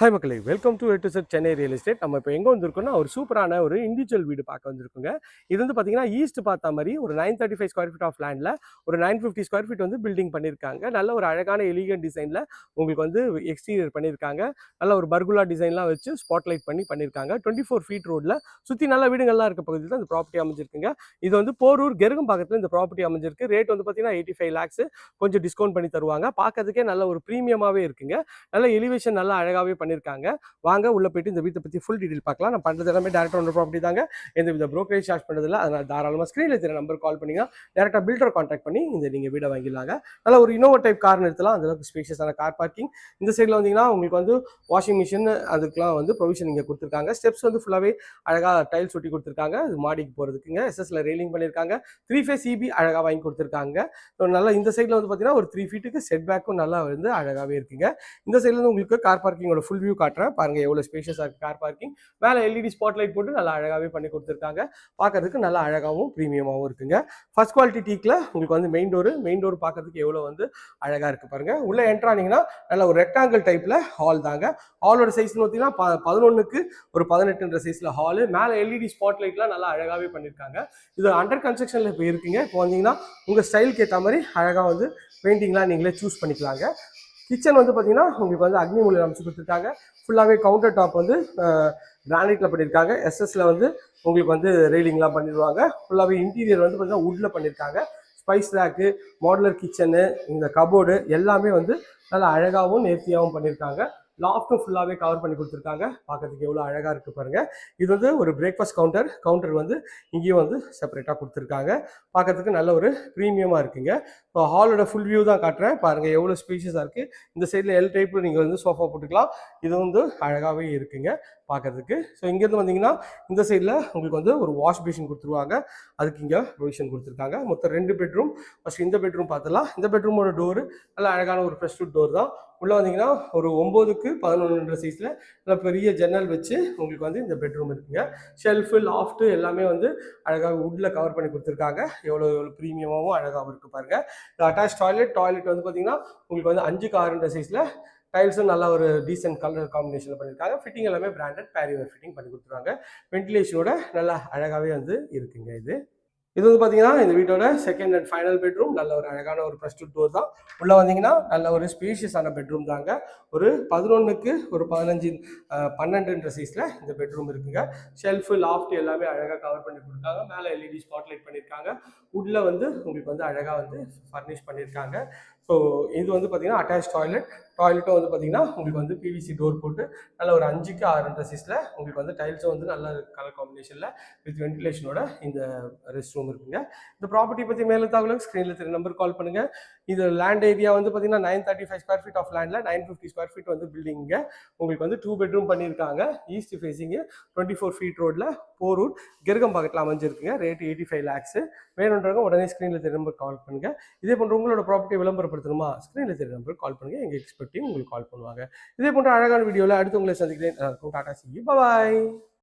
Hi மக்களே welcome to எட்டு set Chennai real estate நம்ம இப்போ எங்கே வந்திருக்கோம்னா ஒரு சூப்பரான ஒரு இண்டிவிஜுவல் வீடு பார்க்க வந்திருக்கோங்க. இது வந்து பார்த்தீங்கன்னா ஈஸ்ட் பார்த்த மாதிரி ஒரு nine thirty five square feet of லேண்டில் ஒரு நைன் ஃபிஃப்டி ஸ்கொயர் ஃபீட் வந்து பில்டிங் பண்ணியிருக்காங்க நல்ல ஒரு அழகான எலிகன் டிசைனில் உங்களுக்கு வந்து எக்ஸ்டீரியர் பண்ணியிருக்காங்க நல்ல ஒரு பர்குலா டிசைன்லாம் வச்சு ஸ்பாட்லைட் பண்ணி பண்ணியிருக்காங்க டுவெண்ட்டி ஃபோர் ஃபீட் ரோட்டில் சுற்றி நல்ல வீடுகள்லாம் இருக்க பகுதியில் தான் இந்த ப்ராப்பர்ட்டி அமைஞ்சிருக்குங்க. இது வந்து போரூர் கெருகம் பக்கத்தில் இந்த ப்ராப்பர்ட்டி அமைஞ்சிருக்கு. ரேட் வந்து பார்த்தீங்கன்னா எயிட்டி ஃபைவ் லேக்ஸ் கொஞ்சம் டிஸ்கவுண்ட் பண்ணி தருவாங்க. பார்க்கறதுக்கே நல்ல ஒரு ப்ரீமியமாகவே இருக்குங்க. நல்ல எலிவேஷன் நல்லா அழகாகவே பண்ணியிருக்காங்க வாங்க உள்ள போயிட்டு இந்த வீட்டை பற்றி ஃபுல் டீடைல் பார்க்கலாம். நான் பண்ணுறது எல்லாமே டேரக்டாக ஒன்று ப்ராப்பர்ட்டி தாங்க. எந்த வித ப்ரோக்கரேஜ் சார்ஜ் பண்ணுறதில்ல அதனால் தாராளமாக ஸ்க்ரீனில் தெரிய நம்பர் கால் பண்ணிங்கன்னா டேரெக்டாக பில்டர் காண்டாக்ட் பண்ணி இந்த நீங்கள் வீடை வாங்கிடலாங்க. நல்லா ஒரு இனோவா டைப் கார் நிறுத்தலாம். அந்தளவுக்கு ஸ்பேஷியஸான கார் பார்க்கிங் இந்த சைடில் வந்தீங்கன்னா உங்களுக்கு வந்து வாஷிங் மிஷின் அதுக்கெலாம் வந்து ப்ரொவிஷன் இங்கே கொடுத்துருக்காங்க. ஸ்டெப்ஸ் வந்து ஃபுல்லாகவே அழகாக டைல்ஸ் ஒட்டி கொடுத்துருக்காங்க. அது மாடிக்கு போகிறதுக்குங்க எஸ்எஸ்ல ரெயிலிங் பண்ணியிருக்காங்க த்ரீ ஃபேஸ் சிபி அழகாக வாங்கி கொடுத்துருக்காங்க. நல்லா இந்த சைடில் வந்து பார்த்தீங்கன்னா ஒரு த்ரீ ஃபீட்டுக்கு செட் பேக்கும் நல்லா வந்து அழகாகவே இருக்குங்க. இந்த சைடில் வந்து உங்களுக்கு கார் பார்க்கிங்கோட ஃபுல் வியூ காட்டுறேன். பாருங்க எவ்வளோ ஸ்பேஷியஸாக இருக்குது கார் பார்க்கிங் மேலே எல்இடி ஸ்பாட்லைட் போட்டு நல்லா அழகாகவே பண்ணி கொடுத்துருக்காங்க. பார்க்கறதுக்கு நல்லா அழகாகவும் ப்ரீமியமாகவும் இருக்குங்க. ஃபர்ஸ்ட் குவாலிட்டி டீக்கில் உங்களுக்கு வந்து மெயின் டோரு மெயின் டோர் பார்க்கறதுக்கு எவ்வளோ வந்து அழகாக இருக்குது பாருங்க. உள்ளே என்ட்ரானீங்கன்னா நல்ல ஒரு ரெக்டாங்கிள் டைப்பில் ஹால் தாங்க. ஹாலோட சைஸ்னு பார்த்தீங்கன்னா ப பதினொன்றுக்கு ஒரு பதினெட்டுன்ற சைஸில் ஹாலு மேலே எல்இடி ஸ்பாட்லைட்லாம் நல்லா அழகாகவே பண்ணியிருக்காங்க இது அண்டர் கன்ஸ்ட்ரக்ஷனில் இப்போ இருக்குங்க. இப்போ வந்தீங்கன்னா உங்கள் ஸ்டைலுக்கு ஏற்ற மாதிரி அழகாக வந்து பெயிண்டிங்லாம் நீங்களே சூஸ் பண்ணிக்கலாங்க. கிச்சன் வந்து பார்த்தீங்கன்னா உங்களுக்கு வந்து அக்னி மூலையில் அமைச்சு கொடுத்துருக்காங்க. ஃபுல்லாகவே கவுண்டர் டாப் வந்து கிரானைட்டில் பண்ணியிருக்காங்க எஸ்எஸ்ல வந்து உங்களுக்கு வந்து ரெயிலிங்லாம் பண்ணிடுவாங்க. ஃபுல்லாகவே இன்டீரியர் வந்து பார்த்தீங்கன்னா வுட்டில் பண்ணியிருக்காங்க ஸ்பைஸ் ரேக்கு மாடுலர் கிச்சனு இந்த கபோர்டு எல்லாமே வந்து நல்லா அழகாகவும் நேர்த்தியாகவும் பண்ணியிருக்காங்க லாஃப்ட்டும் ஃபுல்லாகவே கவர் பண்ணி கொடுத்துருக்காங்க. பார்க்கறதுக்கு எவ்வளோ அழகாக இருக்குது பாருங்கள் இது வந்து ஒரு பிரேக்ஃபாஸ்ட் கவுண்டர் கவுண்டர் வந்து இங்கேயும் வந்து செப்பரேட்டாக கொடுத்துருக்காங்க. பார்க்கறதுக்கு நல்ல ஒரு ப்ரீமியமாக இருக்குங்க. இப்போ ஹாலோட ஃபுல் வியூ தான் காட்டுறேன். பாருங்கள் எவ்வளோ ஸ்பீஷஸாக இருக்குது இந்த சைடில் எல் டைப்பில் நீங்கள் வந்து சோஃபா போட்டுக்கலாம். இது வந்து அழகாகவே இருக்குங்க பார்க்கறதுக்கு. ஸோ இங்கேருந்து வந்தீங்கன்னா இந்த சைடில் உங்களுக்கு வந்து ஒரு வாஷ் பேஷன் கொடுத்துருவாங்க. அதுக்கு இங்கே ப்ரொவிஷன் கொடுத்துருக்காங்க. மொத்தம் ரெண்டு பெட்ரூம் ஃபஸ்ட் இந்த பெட்ரூம் பார்த்துலாம் இந்த பெட்ரூமோட டோரு நல்ல அழகான ஒரு ஃப்ரெஷ் டோர் தான். உள்ளே வந்தீங்கன்னா ஒரு ஒம்போதுக்கு பதினொன்றுன்ற சைஸில் நல்ல பெரிய ஜன்னல் வச்சு உங்களுக்கு வந்து இந்த பெட்ரூம் இருக்குங்க. ஷெல்ஃபு லாஃப்ட்டு எல்லாமே வந்து அழகாக உட்டில் கவர் பண்ணி கொடுத்துருக்காங்க. எவ்வளோ எவ்வளோ ப்ரீமியமாகவும் அழகாகவும் இருக்குது பாருங்கள் இந்த அட்டாச் டாய்லெட் டாய்லெட் வந்து பார்த்தீங்கன்னா உங்களுக்கு வந்து அஞ்சுக்கு ஆறுன்ற சைஸில் டைல்ஸும் நல்ல ஒரு டீசென்ட் கலர் காம்பினேஷனில் பண்ணியிருக்காங்க ஃபிட்டிங் எல்லாமே பிராண்டட் பேரிவர் ஃபிட்டிங் பண்ணி கொடுத்துருவாங்க. வென்டிலேஷனோட நல்லா அழகாகவே வந்து இருக்குங்க இது. இது வந்து பார்த்தீங்கன்னா இந்த வீட்டோட செகண்ட் அண்ட் ஃபைனல் பெட்ரூம் நல்ல ஒரு அழகான ஒரு ப்ளஸ் டூ டோர் தான். உள்ளே வந்தீங்கன்னா நல்ல ஒரு ஸ்பீஷியஸான பெட்ரூம் தாங்க. ஒரு பதினொன்றுக்கு ஒரு பதினஞ்சு பன்னெண்டுன்ற சைஸில் இந்த பெட்ரூம் இருக்குங்க. ஷெல்ஃபு லாஃப்ட் எல்லாமே அழகாக கவர் பண்ணி கொடுத்தாங்க. மேலே எல்இடி ஸ்பாட்லைட் பண்ணியிருக்காங்க உள்ள வந்து உங்களுக்கு வந்து அழகாக வந்து ஃபர்னிஷ் பண்ணியிருக்காங்க ஸோ இது வந்து பார்த்தீங்கன்னா அட்டாச் டாய்லெட் டாய்லெட்டும் வந்து பார்த்தீங்கன்னா உங்களுக்கு வந்து பிவிசி டோர் போட்டு நல்ல ஒரு அஞ்சுக்கு ஆறுன்ற சைஸில் உங்களுக்கு வந்து டைல்ஸும் வந்து நல்ல கலர் காம்பினேஷனில் வித் வென்டிலேஷனோட இந்த ரெஸ்ட் ரூம் இருக்குங்க. இந்த ப்ராப்பர்ட்டி பற்றி மேலே தகவலுக்கு ஸ்க்ரீனில் தெரிய நம்பர் கால் பண்ணுங்கள் இது லேண்ட் ஏரியா வந்து பார்த்தீங்கன்னா nine thirty five square feet of லேண்டில் நைன் ஃபிஃப்டி ஸ்கொயர் ஃபீட் வந்து பில்டிங்க உங்களுக்கு வந்து டூ பெட்ரூம் பண்ணியிருக்காங்க east facing twenty four feet ரோட்டில் போரூர் கெருகம் பக்கத்தில் அமைஞ்சிருக்குங்க. ரேட் எயிட்டி ஃபைவ் லேக்ஸு வேணுன்றவங்க உடனே ஸ்க்ரீனில் தெரிய நம்பர் கால் பண்ணுங்கள் இதே போன்ற உங்களோட ப்ராப்பர்ட்டி விளம்பரப்படுத்தணுமா? ஸ்க்ரீனில் தெரிய நம்பர் கால் பண்ணுங்கள் எங்கள் எக்ஸ்பர்ட்டையும் உங்களுக்கு கால் பண்ணுவாங்க. இதே போன்ற அழகான வீடியோவில் அடுத்து உங்களை சந்திக்கிறேன். டாடா சி பாய்